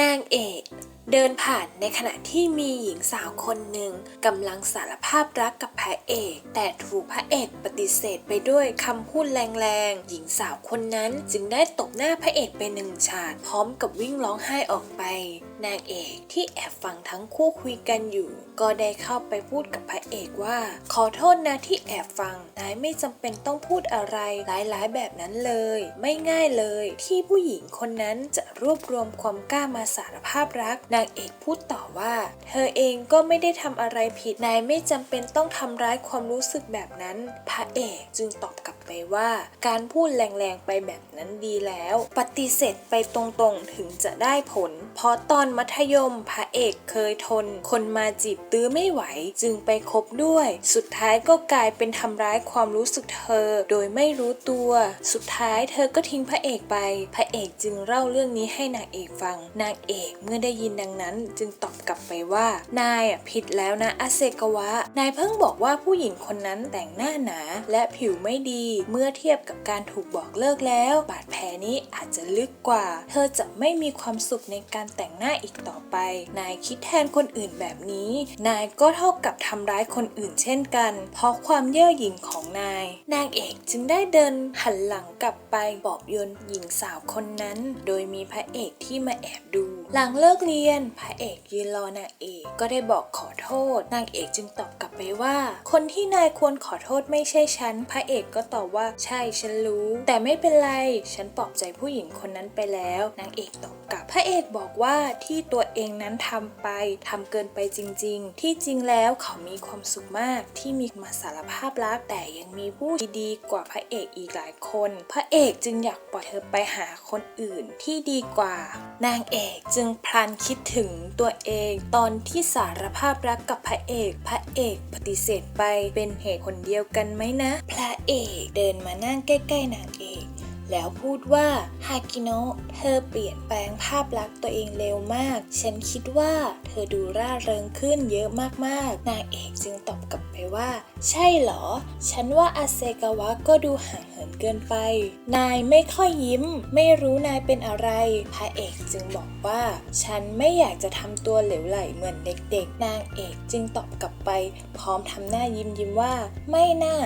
นางเอกเดินผ่านในขณะที่มีหญิงสาวคนหนึ่งกำลังสารภาพรักกับพระเอก แต่ถูกพระเอกปฏิเสธไปด้วยคำพูดแรงๆ หญิงสาวคนนั้นจึงได้ตบหน้าพระเอกไปหนึ่งฉาดพร้อมกับวิ่งร้องไห้ออกไป นางเอกที่แอบฟังทั้งคู่คุยกันอยู่ ก็ได้เข้าไปพูดกับพระเอกว่า ขอโทษนะที่แอบฟังนายไม่จำเป็นต้องพูดอะไรร้ายๆแบบนั้นเลย ไม่ง่ายเลย ที่ผู้หญิงคนนั้นจะรวบรวมความกล้ามาสารภาพรัก นางเอกพูดต่อว่า เธอเองก็ไม่ได้ทำอะไรผิดนายไม่จำเป็นต้องทำร้ายความรู้สึกแบบนั้น พระเอกจึงตอบกลับ ไปว่า การพูดแรงๆไปแบบนั้นดีแล้ว ปฏิเสธไปตรงๆถึงจะได้ผล เพราะตอนมัธยมพระเอกเคยทน คนมาจีบตื้อไม่ไหวจึงไปคบด้วย สุดท้ายก็กลายเป็นทำร้ายความรู้สึกเธอ โดยไม่รู้ตัว สุดท้ายเธอก็ทิ้งพระเอกไป พระเอกจึงเล่าเรื่องนี้ให้นางเอกฟัง นางเอกเมื่อได้ยินดังนั้นจึงตอบกลับไปว่า นายผิดแล้วนะอาเซกวะ นายเพิ่งบอกว่าผู้หญิงคนนั้นแต่งหน้าหนาและผิวไม่ดีเมื่อเทียบกับการถูกบอกเลิกแล้ว บาดแผลนี้อาจจะลึกกว่า เธอจะไม่มีความสุขในการแต่งหน้าอีกต่อไป นายคิดแทนคนอื่นแบบนี้ นายก็เท่ากับทำร้ายคนอื่นเช่นกัน เพราะความเย่อหยิ่งของนาย นางเอกจึงได้เดินหันหลังกลับไปปลอบยนหญิงสาวคนนั้น โดยมีพระเอกที่มาแอบดู หลังเลิกเรียนพระเอกยืนรอนางเอกก็ได้บอกขอโทษ นางเอกจึงตอบกลับไปว่า คนที่นายควรขอโทษไม่ใช่ฉัน พระเอกก็ตอบว่าใช่ฉันรู้ แต่ไม่เป็นไร ฉันปลอบใจผู้หญิงคนนั้นไปแล้ว นางเอกตอบกลับ พระเอกบอกว่าที่ตัวเองนั้นทำไปทำเกินไปจริง ๆ ที่จริงแล้วเขามีความสุขมากที่มีมาสารภาพรักแต่ยังมีผู้ดีกว่าพระเอกอีกหลายคน พระเอกจึงอยากปล่อยเธอไปหาคนอื่นที่ดีกว่า นางเอกจึงพลันคิดถึงตัวเองตอนที่สารภาพรักกับพระเอก พระเอกปฏิเสธไปเป็นเหตุผลเดียวกันไหมนะ พระเอกเดินมานั่งใกล้ๆนางเอกแล้วพูดว่าฮากิโนะเธอเปลี่ยนแปลงภาพลักษณ์ตัวเองเร็วมาก ฉันคิดว่าเธอดูร่าเริงขึ้นเยอะมากๆ นางเอกจึงตอบกลับ ว่า ใช่เหรอ ฉันว่าอาเซกาวะก็ดูห่างเหินเกินไป นายไม่ค่อยยิ้ม ไม่รู้นายเป็นอะไร พระเอกจึงบอกว่า ฉันไม่อยากจะทำตัวเหลวไหลเหมือนเด็กๆ นางเอกจึงตอบกลับไป พร้อมทำหน้ายิ้มยิ้มว่า ไม่น่า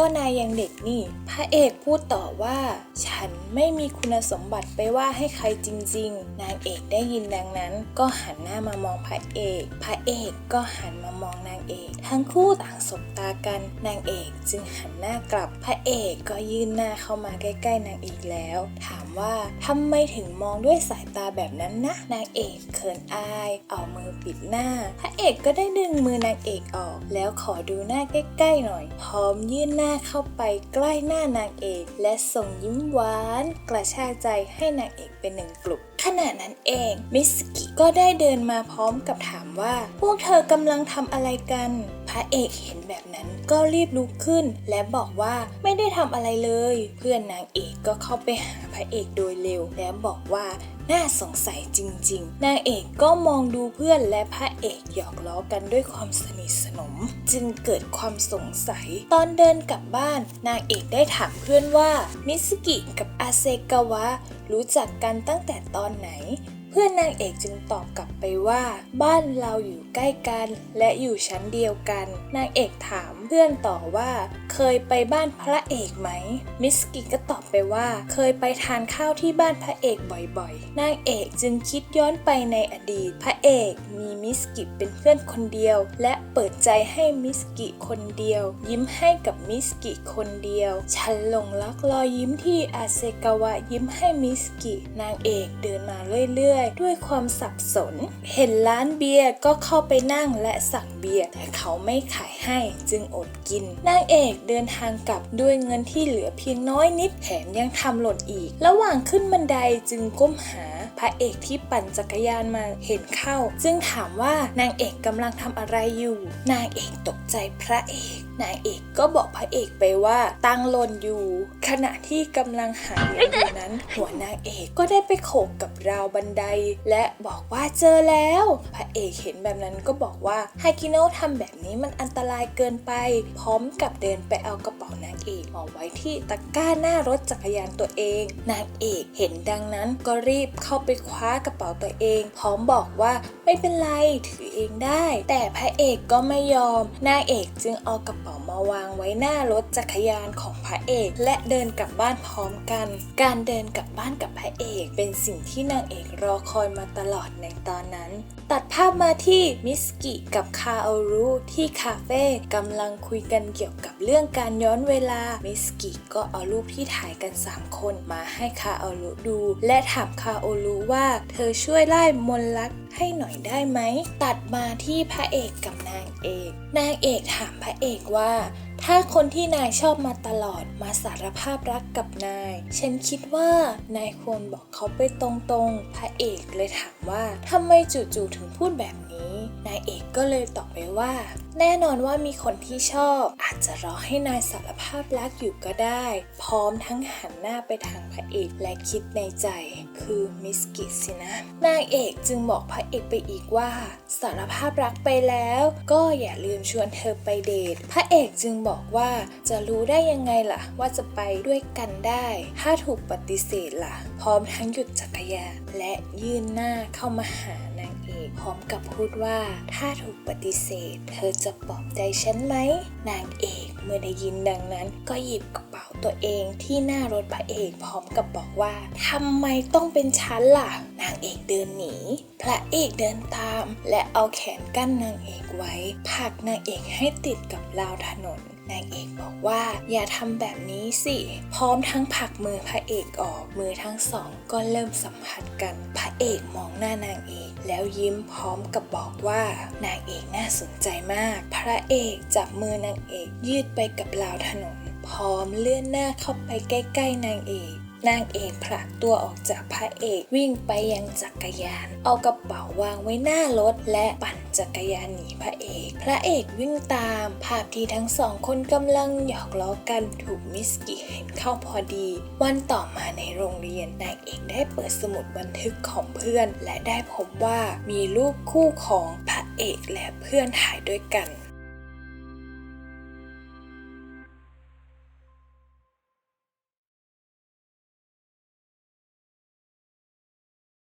ก็นายยังเด็กนี่ พระเอกพูดต่อว่า ฉันไม่มีคุณสมบัติไปว่าให้ใครจริง ๆ นางเอกได้ยินดังนั้น ก็หันหน้ามามองพระเอก พระเอกก็หันมามองนางเอก ทั้งคู่ต่างสบตากัน นางเอกจึงหันหน้ากลับ พระเอกก็ยื่นหน้าเข้ามาใกล้ ๆ นางเอกแล้ว ถามว่าทำไมถึงมองด้วยสายตาแบบนั้นนะ นางเอกเขินอาย เอามือปิดหน้า พระเอกก็ได้ดึงมือนางเอกออก แล้วขอดูหน้าใกล้ ๆ หน่อย พร้อมยื่นหน้าเข้าไปใกล้หน้านางเอก และส่งยิ้มหวาน กระชากใจให้นางเอกเป็นหนึ่งกลุ่มขณะนั้นเอง มิสกิก็ได้เดินมาพร้อมกับถามว่า พวกเธอกำลังทำอะไรกัน พระเอกเห็นแบบนั้นก็รีบลุกขึ้น และบอกว่าไม่ได้ทำอะไรเลย เพื่อนนางเอกก็เข้าไปหาพระเอกโดยเร็ว แล้วบอกว่า น่าสงสัยจริงๆ นางเอกก็มองดูเพื่อนและพระเอกหยอกล้อกันด้วยความสนิทสนม จึงเกิดความสงสัย ตอนเดินกลับบ้าน นางเอกได้ถามเพื่อนว่า มิสกิกับอาเซกาวะ รู้จักกันตั้งแต่ตอนไหนเพื่อนนางเอกจึงตอบกลับไปว่า บ้านเราอยู่ใกล้กัน และอยู่ชั้นเดียวกัน นางเอกถาม พื่อนต่อว่า เคยไปบ้านพระเอกไหม มิสกิก็ตอบไปว่า เคยไปทานข้าวที่บ้านพระเอกบ่อยๆ นางเอกจึงคิดย้อนไปในอดีต พระเอกมีมิสกิเป็นเพื่อนคนเดียว และเปิดใจให้มิสกิคนเดียว ยิ้มให้กับมิสกิคนเดียว ฉันหลงรักรอยยิ้มที่อาเซกาวะยิ้มให้มิสกิ นางเอกเดินมาเรื่อยๆ ด้วยความสับสน เห็นร้านเบียร์ก็เข้าไปนั่งและสั่งเบียร์แต่เขาไม่ขายให้จึงอดกิน นางเอกเดินทางกลับด้วยเงินที่เหลือเพียงน้อยนิด แถมยังทำหล่นอีก ระหว่างขึ้นบันไดจึงก้มหาพระเอกที่ปั่นจักรยานมาเห็นเข้า จึงถามว่านางเอกกำลังทำอะไรอยู่ นางเอกตกใจพระเอก นางเอกก็บอกพระเอกไปว่าตังหล่นอยู่ ขณะที่กำลังหาเหรียญอยู่นั้น หัวนางเอกก็ได้ไปโขกกับราวบันได และบอกว่าเจอแล้ว พระเอกเห็นแบบนั้นก็บอกว่าไฮกิโนะทำแบบนี้มันอันตรายเกินไป พร้อมกับเดินไปเอากระเป๋านางเอกมาไว้ที่ตะกร้าหน้ารถจักรยานตัวเอง นางเอกเห็นดังนั้นก็รีบเข้าไปคว้ากระเป๋าตัวเอง พร้อมบอกว่าไม่เป็นไรถือเองได้ แต่พระเอกก็ไม่ยอมนางเอกจึงเอากระเป๋ามาวางไว้หน้ารถจักรยานของพระเอก และเดินกลับบ้านพร้อมกัน การเดินกลับบ้านกับพระเอก เป็นสิ่งที่นางเอกรอคอยมาตลอดในตอนนั้น ตัดภาพมาที่มิสกิกับคาโอรุที่คาเฟ่กำลังคุยกันเกี่ยวกับเรื่องการย้อนเวลา มิสกิก็เอารูปที่ถ่ายกัน 3 คนมาให้คาโอรุดู และถามคาโอรุว่า เธอช่วยไล่มนลักให้หน่อยได้ไหม ตัดมาที่พระเอกกับนางเอก นางเอกถามพระเอกว่า ถ้าคนที่นายชอบมาตลอดมาสารภาพรักกับนาย ฉันคิดว่านายควรบอกเขาไปตรงๆ พระเอกเลยถามว่าทำไมจู่ๆถึงพูดแบบ นายเอกก็เลยตอบไปว่า แน่นอนว่ามีคนที่ชอบ อาจจะรอให้นายสารภาพรักอยู่ก็ได้ พร้อมทั้งหันหน้าไปทางพระเอกและคิดในใจ คือมิสกิสินะ นางเอกจึงบอกพระเอกไปอีกว่าสารภาพรักไปแล้ว ก็อย่าลืมชวนเธอไปเดท พระเอกจึงบอกว่าจะรู้ได้ยังไงล่ะ ว่าจะไปด้วยกันได้ ถ้าถูกปฏิเสธล่ะ พร้อมทั้งหยุดจักรยานและยื่นหน้าเข้ามาหา พร้อมกับพูดว่าถ้าถูกปฏิเสธ เธอจะปลอบใจฉันไหม นางเอกเมื่อได้ยินดังนั้น ก็หยิบกระเป๋าตัวเองที่หน้ารถพระเอกพร้อมกับบอกว่าทำไมต้องเป็นฉันล่ะ นางเอกเดินหนี พระเอกเดินตาม และเอาแขนกั้นนางเอกไว้ผลักนางเอกให้ติดกับราวถนน นางเอกบอกว่าอย่าทำแบบนี้สิ พร้อมทั้งผลักมือพระเอกออก มือทั้งสองก็เริ่มสัมผัสกัน พระเอกมองหน้านางเอก แล้วยิ้มพร้อมกับบอกว่านางเอกน่าสนใจมาก พระเอกจับมือนางเอกยืดไปกับราวถนน พร้อมเลื่อนหน้าเข้าไปใกล้ๆนางเอก นางเอกผลักตัวออกจากพระเอกวิ่งไปยังจักรยาน เอากระเป๋าวางไว้หน้ารถ และปั่นจักรยานหนีพระเอก พระเอกวิ่งตาม ภาพที่ทั้งสองคนกำลังหยอกล้อกันถูกมิสกิเห็นเข้าพอดี วันต่อมาในโรงเรียนนางเอกได้เปิดสมุดบันทึกของเพื่อน และได้พบว่ามีรูปคู่ของพระเอกและเพื่อนถ่ายด้วยกัน